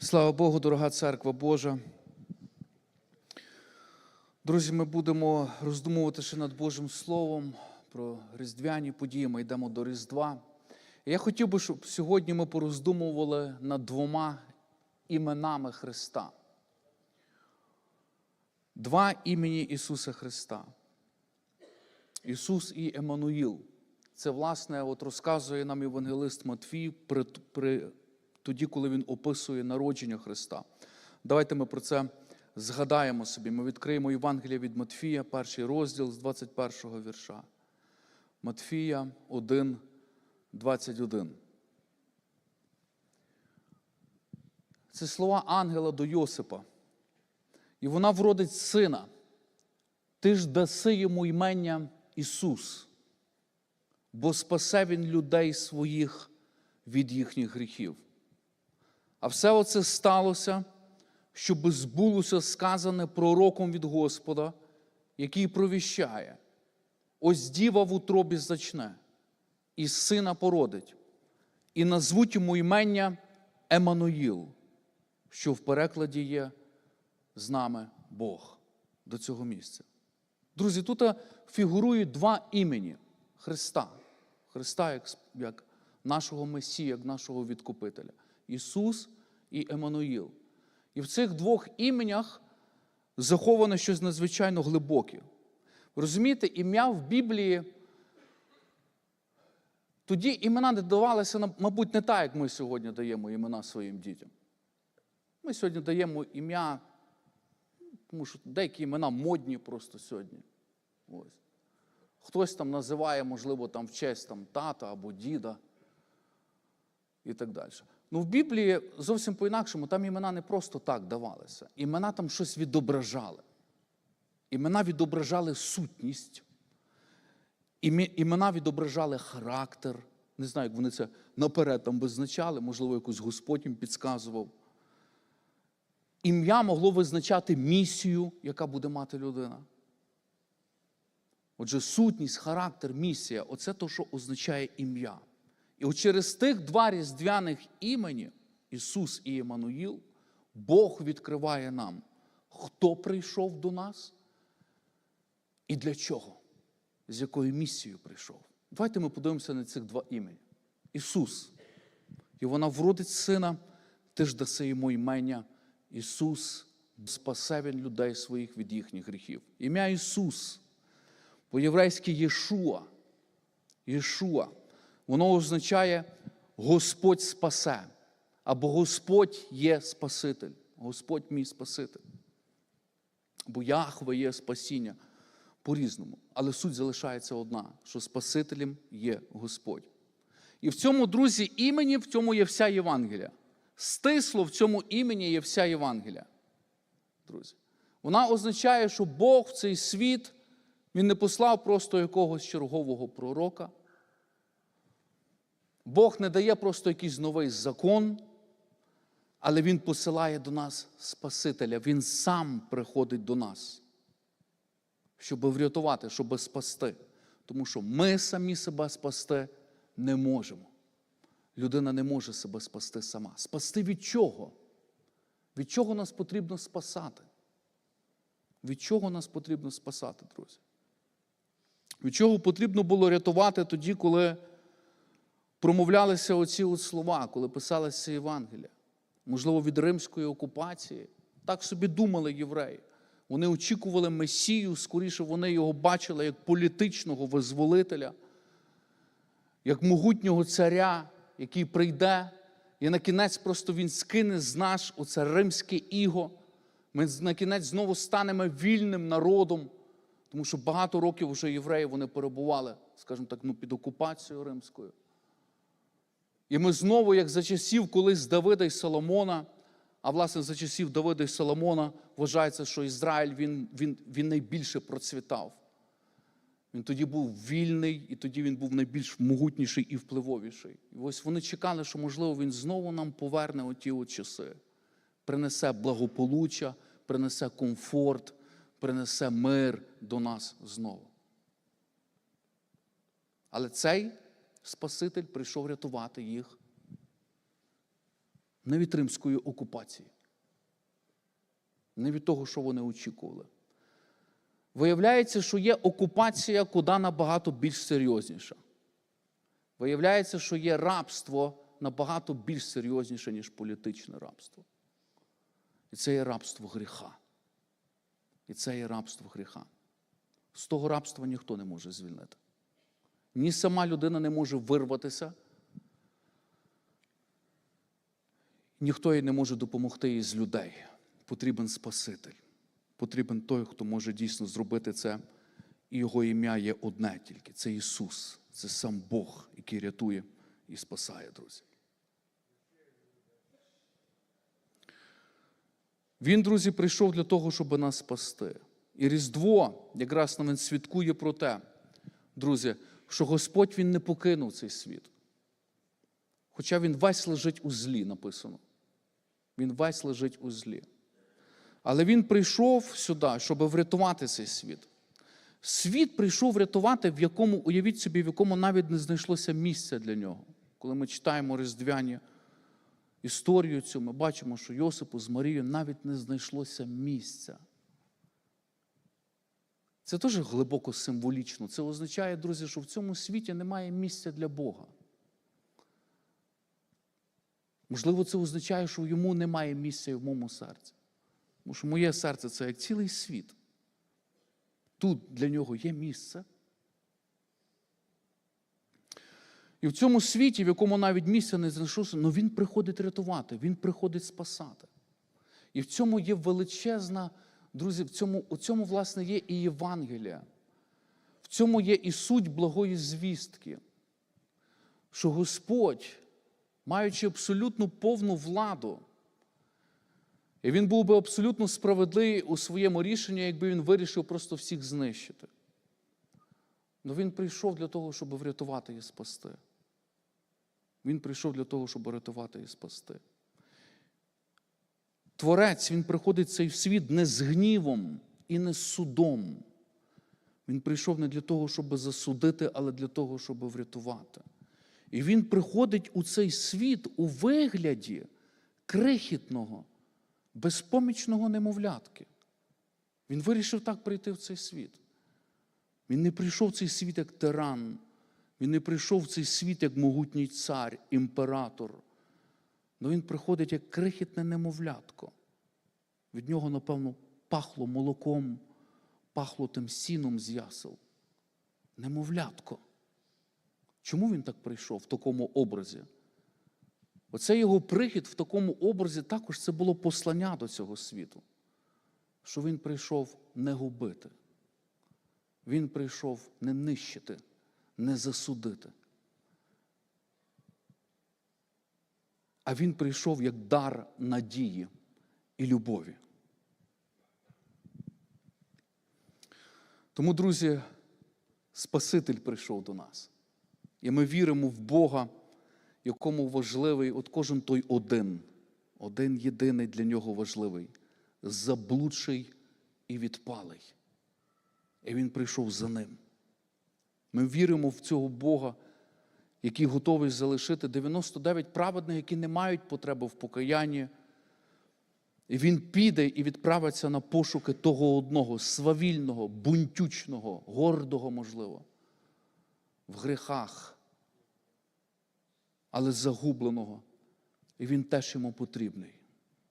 Слава Богу, дорога церква Божа. Друзі, ми будемо роздумувати ще над Божим Словом про різдвяні події. Ми йдемо до Різдва. Я хотів би, щоб сьогодні ми пороздумували над двома іменами Христа. Два імені Ісуса Христа. Ісус і Еммануїл. Це, власне, от розказує нам євангелист Матвій при, при, тоді, коли він описує народження Христа. Давайте ми про це згадаємо собі. Ми відкриємо Євангелія від Матфія, перший розділ з 21 вірша. Матфія 1, 21. Це слова ангела до Йосипа. І вона вродить сина. Ти ж даси йому ймення Ісус, бо спасе Він людей своїх від їхніх гріхів. А все оце сталося, щоб збулося сказане пророком від Господа, який провіщає: ось діва в утробі зачне, і сина породить, і назвуть йому ймення Еммануїл, що в перекладі є з нами Бог до цього місця. Друзі, тут фігурують два імені Христа. Христа як, як нашого Месія, як нашого Відкупителя. Ісус і Еммануїл. І в цих двох іменях заховано щось надзвичайно глибоке. Розумієте, ім'я в Біблії. Тоді імена не давалися, мабуть, не так, як ми сьогодні даємо імена своїм дітям. Ми сьогодні даємо ім'я, тому що деякі імена модні просто сьогодні. Ось. Хтось там називає, можливо, там в честь там, тата або діда і так далі. Ну, в Біблії зовсім по-інакшому, там імена не просто так давалися. Імена там щось відображали. Імена відображали сутність. Імена відображали характер. Не знаю, як вони це наперед там визначали, можливо, якось Господь їм підказував. Ім'я могло визначати місію, яка буде мати людина. Отже, сутність, характер, місія оце то, що означає ім'я. І от через тих два різдвяних імені, Ісус і Еммануїл, Бог відкриває нам, хто прийшов до нас і для чого, з якою місією прийшов. Давайте ми подивимося на цих два імені. Ісус. І вона вродить сина, ти ж даси йому імення Ісус, спасе він людей своїх від їхніх гріхів. Ім'я Ісус, по-єврейськи Єшуа. Єшуа. Воно означає Господь спасе, або Господь є Спаситель, Господь мій Спаситель. Бо Яхве є спасіння по-різному. Але суть залишається одна: що Спасителем є Господь. І в цьому, друзі, імені в цьому є вся Євангелія. Стисло в цьому імені є вся Євангелія. Друзі. Вона означає, що Бог в цей світ Він не послав просто якогось чергового пророка. Бог не дає просто якийсь новий закон, але Він посилає до нас Спасителя. Він сам приходить до нас, щоб врятувати, щоб спасти. Тому що ми самі себе спасти не можемо. Людина не може себе спасти сама. Спасти від чого? Від чого нас потрібно спасати? Від чого нас потрібно спасати, друзі? Від чого потрібно було рятувати тоді, коли промовлялися оці от слова, коли писалися Євангелія? Можливо, від римської окупації. Так собі думали євреї. Вони очікували Месію, скоріше вони його бачили як політичного визволителя, як могутнього царя, який прийде, і на кінець просто він скине з нас оце римське іго. Ми на кінець знову станемо вільним народом, тому що багато років вже євреї вони перебували, скажімо так, ну, під окупацією римською. І ми знову, як за часів колись Давида і Соломона, а власне за часів Давида і Соломона вважається, що Ізраїль він, він, він найбільше процвітав. Він тоді був вільний, і тоді він був найбільш могутніший і впливовіший. І ось вони чекали, що, можливо, він знову нам поверне оті от часи, принесе благополуччя, принесе комфорт, принесе мир до нас знову. Але цей Спаситель прийшов рятувати їх не від римської окупації, не від того, що вони очікували. Виявляється, що є окупація куди набагато більш серйозніша. Виявляється, що є рабство набагато більш серйозніше, ніж політичне рабство. І це є рабство гріха. І це є рабство гріха. З того рабства ніхто не може звільнити. Ні сама людина не може вирватися, ніхто їй не може допомогти їй з людей. Потрібен Спаситель. Потрібен той, хто може дійсно зробити це. І його ім'я є одне тільки це Ісус, це сам Бог, який рятує і спасає, друзі. Він, друзі, прийшов для того, щоб нас спасти. І Різдво якраз нам свідкує про те, друзі, що Господь Він не покинув цей світ. Хоча він весь лежить у злі, написано. Він весь лежить у злі. Але він прийшов сюди, щоб врятувати цей світ. Світ прийшов врятувати, в якому, уявіть собі, в якому навіть не знайшлося місця для нього. Коли ми читаємо різдвяні історію цю, ми бачимо, що Йосипу з Марією навіть не знайшлося місця. Це теж глибоко символічно. Це означає, друзі, що в цьому світі немає місця для Бога. Можливо, це означає, що йому немає місця в моєму серці. Тому що моє серце це як цілий світ. Тут для нього є місце. І в цьому світі, в якому навіть місця не знайшлося, але він приходить рятувати, він приходить спасати. І в цьому є величезна, друзі, в цьому, у цьому, власне, є і Євангелія. В цьому є і суть благої звістки, що Господь, маючи абсолютно повну владу, і він був би абсолютно справедливий у своєму рішенні, якби він вирішив просто всіх знищити. Але він прийшов для того, щоб врятувати і спасти. Він прийшов для того, щоб рятувати і спасти. Творець, він приходить в цей світ не з гнівом і не з судом. Він прийшов не для того, щоб засудити, але для того, щоб врятувати. І він приходить у цей світ у вигляді крихітного, безпомічного немовлятки. Він вирішив так прийти в цей світ. Він не прийшов в цей світ як тиран, він не прийшов в цей світ як могутній цар, імператор. Але він приходить як крихітне немовлятко. Від нього, напевно, пахло молоком, пахло тим сіном з ясел. Немовлятко. Чому він так прийшов в такому образі? Оце його прихід в такому образі також це було послання до цього світу, що він прийшов не губити. Він прийшов не нищити, не засудити. А він прийшов як дар надії і любові. Тому, друзі, Спаситель прийшов до нас. І ми віримо в Бога, якому важливий от кожен той один, один єдиний для нього важливий, заблудший і відпалий. І він прийшов за ним. Ми віримо в цього Бога, який готовий залишити 99 праведних, які не мають потреби в покаянні. І він піде і відправиться на пошуки того одного свавільного, бунтючного, гордого, можливо, в грехах, але загубленого. І він теж йому потрібний.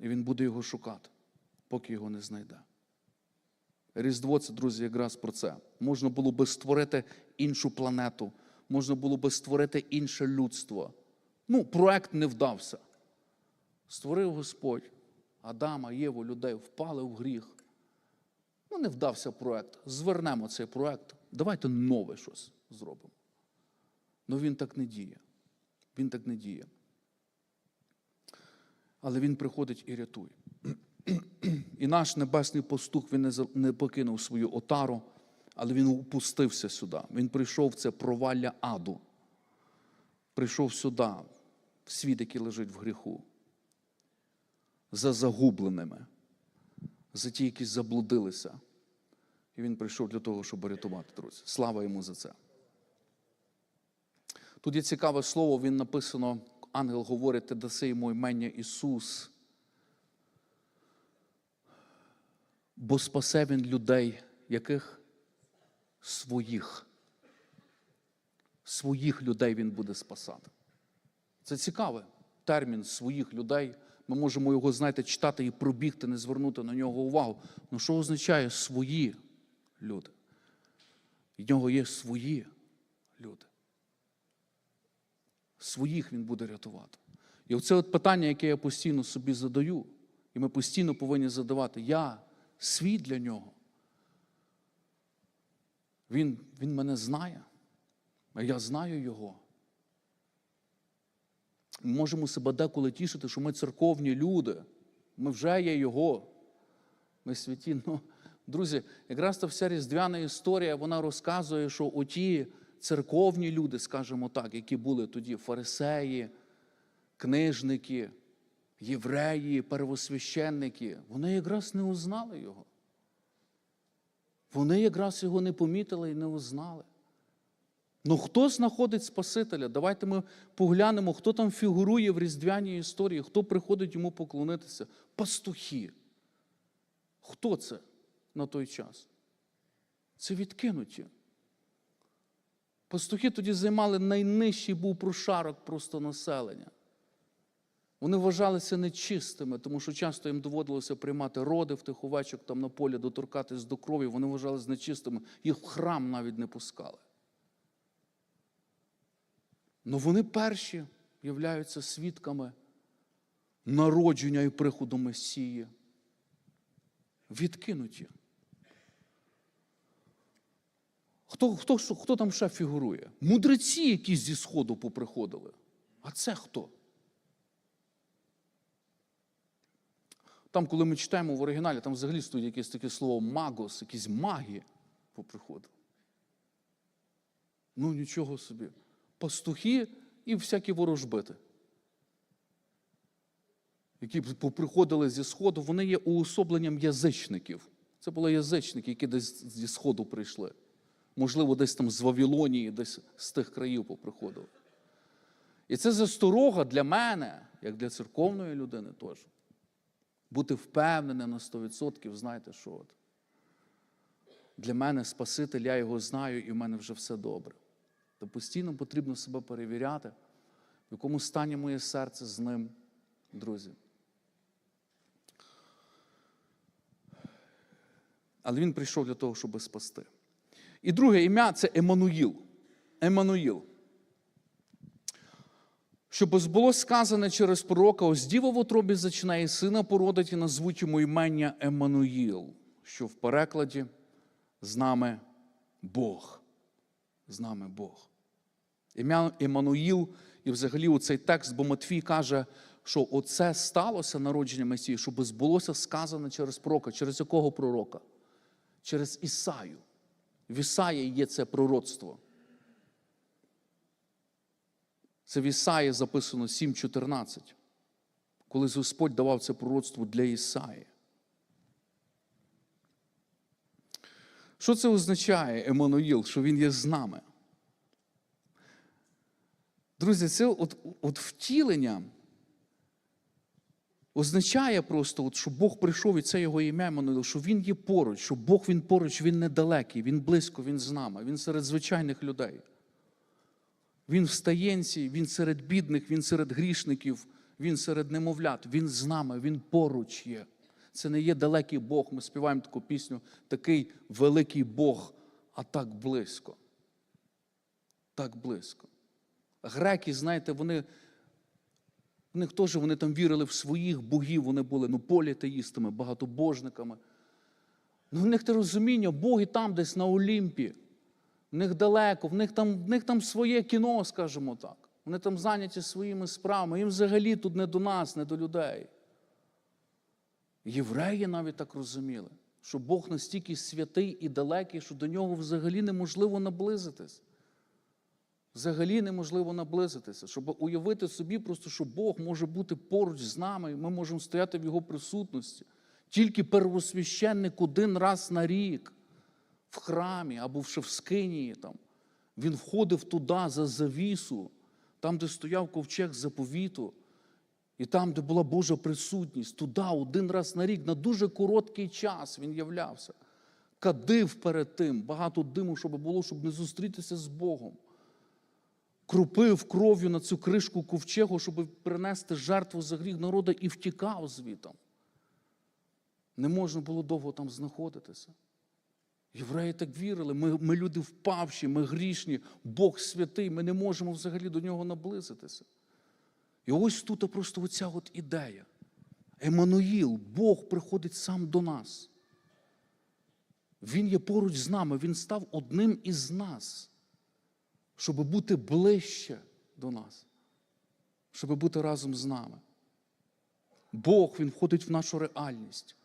І він буде його шукати, поки його не знайде. Різдво це, друзі, якраз про це. Можна було би створити іншу планету, можна було би створити інше людство. Ну, проект не вдався. Створив Господь Адама, Єву, людей, впали в гріх. Ну, не вдався проект. Звернемо цей проект. Давайте нове щось зробимо. Ну він так не діє. Він так не діє. Але він приходить і рятує. І наш небесний пастух він не, покинув свою отару, але він упустився сюди. Він прийшов в це провалля аду. Прийшов сюди, в світ, який лежить в гріху. За загубленими, за ті, які заблудилися. І він прийшов для того, щоб рятувати, друзі. Слава йому за це. Тут є цікаве слово, він написано ангел говорить, ти даси йому імення Ісус. Бо спасе він людей, яких своїх. Своїх людей він буде спасати. Це цікавий термін своїх людей. Ми можемо його, знаєте, читати і пробігти, не звернути на нього увагу. Ну що означає свої люди? В нього є свої люди. Своїх він буде рятувати. І оце от питання, яке я постійно собі задаю, і ми постійно повинні задавати: я свій для нього. Він, він мене знає, а я знаю його. Ми можемо себе деколи тішити, що ми церковні люди, ми вже є Його. Ми святі. Ну, друзі, якраз та вся різдвяна історія вона розказує, що оті церковні люди, скажімо так, які були тоді фарисеї, книжники, євреї, первосвященники, вони якраз не узнали його. Вони якраз його не помітили і не узнали. Ну хто знаходить Спасителя? Давайте ми поглянемо, хто там фігурує в різдвяній історії, хто приходить йому поклонитися. Пастухи. Хто це на той час? Це відкинуті. Пастухи тоді займали найнижчий був прошарок просто населення. Вони вважалися нечистими, тому що часто їм доводилося приймати роди в тих овечок там на полі, доторкатись до крові. Вони вважалися нечистими, їх в храм навіть не пускали. Ну вони перші являються свідками народження і приходу Месії. Відкинуті. Хто, хто, хто там ще фігурує? Мудреці, які зі Сходу поприходили. А це хто? Там, коли ми читаємо в оригіналі, там взагалі стоїть якесь таке слово магос, якісь маги поприходили. Ну, нічого собі. Пастухи і всякі ворожбити, які поприходили зі Сходу, вони є уособленням язичників. Це були язичники, які десь зі Сходу прийшли. Можливо, десь там з Вавилонії, десь з тих країв поприходили. І це засторога для мене, як для церковної людини теж. Бути впевненим на 100%, знаєте, що от. Для мене Спаситель, я його знаю, і в мене вже все добре. То постійно потрібно себе перевіряти, в якому стані моє серце з ним, друзі. Але він прийшов для того, щоб спасти. І друге ім'я це Еммануїл. Еммануїл. Щоб було сказане через пророка, ось діва в утробі зачинає сина породить і назвуть йому імення Еммануїл, що в перекладі з нами Бог. З нами Бог. Ім'я Еммануїл і взагалі у цей текст, бо Матвій каже, що оце сталося народження Месії, щоб збулося сказане через пророка. Через якого пророка? Через Ісаю. В Ісаї є це пророцтво. Це в Ісаї записано 7.14, коли Господь давав це пророцтво для Ісаї. Що це означає, Еммануїл, що Він є з нами? Друзі, це от, от втілення означає просто, от, що Бог прийшов і це його ім'я Еммануїл, що Він є поруч, що Бог він поруч, Він недалекий, Він близько, Він з нами, Він серед звичайних людей. Він в стаєнці, Він серед бідних, Він серед грішників, Він серед немовлят, Він з нами, Він поруч є. Це не є далекий Бог. Ми співаємо таку пісню, такий великий Бог, а так близько. Так близько. Греки, знаєте, вони, в них теж вони там вірили в своїх богів, вони були ну, політеїстами, багатобожниками. Ну, в них те розуміння, боги там десь на Олімпі. В них далеко, в них там в них там своє кіно, скажімо так. Вони там зайняті своїми справами. Їм взагалі тут не до нас, не до людей. Євреї навіть так розуміли, що Бог настільки святий і далекий, що до нього взагалі неможливо наблизитись. Взагалі неможливо наблизитися, щоб уявити собі, просто, що Бог може бути поруч з нами, і ми можемо стояти в Його присутності. Тільки первосвященник один раз на рік в храмі або в Шевскинії там. Він входив туди за завісу, там, де стояв ковчег заповіту, і там, де була Божа присутність, туди один раз на рік, на дуже короткий час він являвся. Кадив перед тим, багато диму, щоб було, щоб не зустрітися з Богом. Крупив кров'ю на цю кришку ковчегу, щоб принести жертву за гріх народу і втікав звітом. Не можна було довго там знаходитися. Євреї так вірили, ми, ми люди впавші, ми грішні, Бог святий, ми не можемо взагалі до нього наблизитися. І ось тут просто оця от ідея. Еммануїл, Бог приходить сам до нас. Він є поруч з нами, Він став одним із нас, щоб бути ближче до нас, щоб бути разом з нами. Бог Він входить в нашу реальність.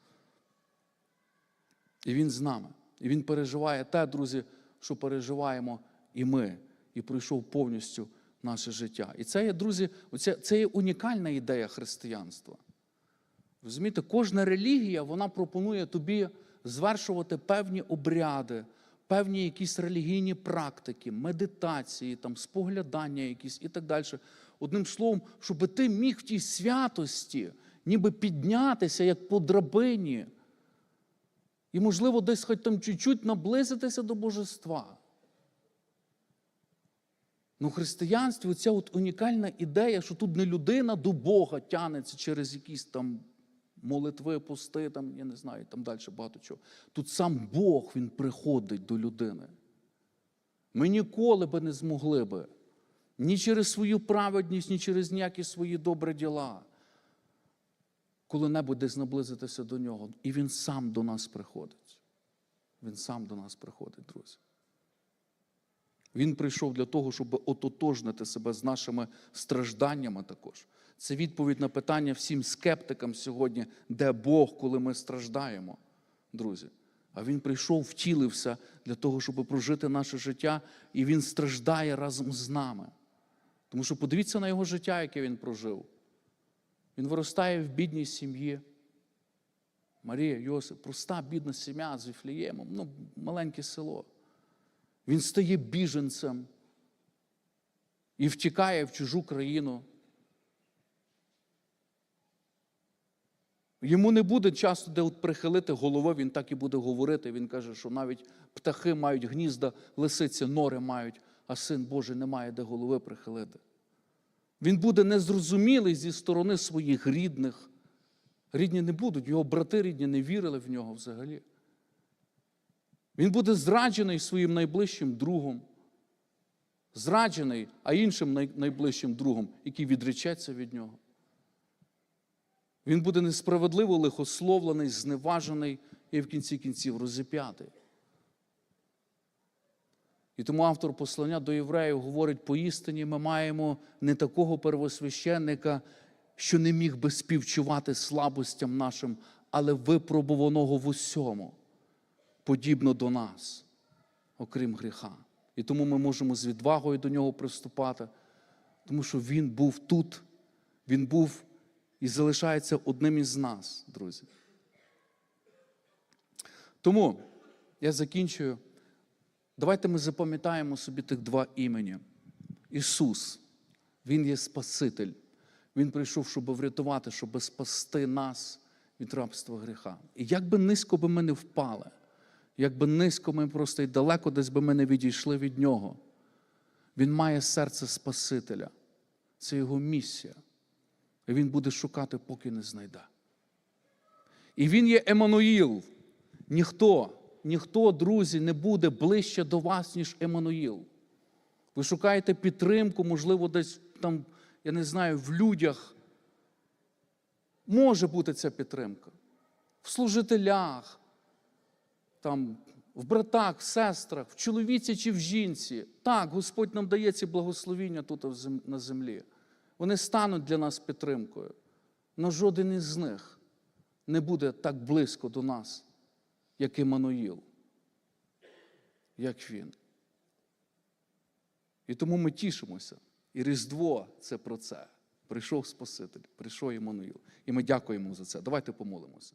І Він з нами. І Він переживає те, друзі, що переживаємо і ми, і пройшов повністю наше життя. І це є, друзі, це є унікальна ідея християнства. Розумієте, кожна релігія вона пропонує тобі звершувати певні обряди, певні якісь релігійні практики, медитації, там, споглядання якісь і так далі. Одним словом, щоб ти міг в тій святості ніби піднятися як по драбині. І, можливо, десь хоч там чуть-чуть наблизитися до божества. Ну, в християнстві ця от унікальна ідея, що тут не людина до Бога тянеться через якісь там молитви, пости, там, я не знаю, там далі багато чого. Тут сам Бог Він приходить до людини. Ми ніколи би не змогли би ні через свою праведність, ні через ніякі свої добрі діла. Коли-небудь десь наблизитися до нього. І він сам до нас приходить. Він сам до нас приходить, друзі. Він прийшов для того, щоб ототожнити себе з нашими стражданнями також. Це відповідь на питання всім скептикам сьогодні, де Бог, коли ми страждаємо, друзі. А Він прийшов, втілився для того, щоб прожити наше життя, і Він страждає разом з нами. Тому що подивіться на його життя, яке він прожив. Він виростає в бідній сім'ї. Марія, Йосип, проста бідна сім'я з Віфліємом, ну, маленьке село. Він стає біженцем і втікає в чужу країну. Йому не буде часу, де от прихилити голови, він так і буде говорити. Він каже, що навіть птахи мають гнізда, лисиці, нори мають, а син Божий не має де голови прихилити. Він буде незрозумілий зі сторони своїх рідних. Рідні не будуть, його брати рідні не вірили в нього взагалі. Він буде зраджений своїм найближчим другом, зраджений, а іншим найближчим другом, який відречеться від нього. Він буде несправедливо лихословлений, зневажений і в кінці кінців розіп'ятий. І тому автор послання до євреїв говорить: поістині ми маємо не такого первосвященника, що не міг би співчувати слабостям нашим, але випробуваного в усьому, подібно до нас, окрім гріха. І тому ми можемо з відвагою до нього приступати, тому що він був тут, він був і залишається одним із нас, друзі. Тому я закінчую. Давайте ми запам'ятаємо собі тих два імені. Ісус, Він є Спаситель. Він прийшов, щоб врятувати, щоб спасти нас від рабства гріха. І як би низько би ми не впали, як би низько ми просто і далеко десь би ми не відійшли від Нього, Він має серце Спасителя. Це його місія. І він буде шукати, поки не знайде. І він є Еммануїл. Ніхто, ніхто, друзі, не буде ближче до вас, ніж Еммануїл. Ви шукаєте підтримку, можливо, десь там, я не знаю, в людях. Може бути ця підтримка. В служителях, там, в братах, в сестрах, в чоловіці чи в жінці. Так, Господь нам дає ці благословіння тут на землі. Вони стануть для нас підтримкою. Але жоден із них не буде так близько до нас, як Імануїл, як він. І тому ми тішимося. І Різдво це про це. Прийшов Спаситель, прийшов Іммануїл. І ми дякуємо за це. Давайте помолимося.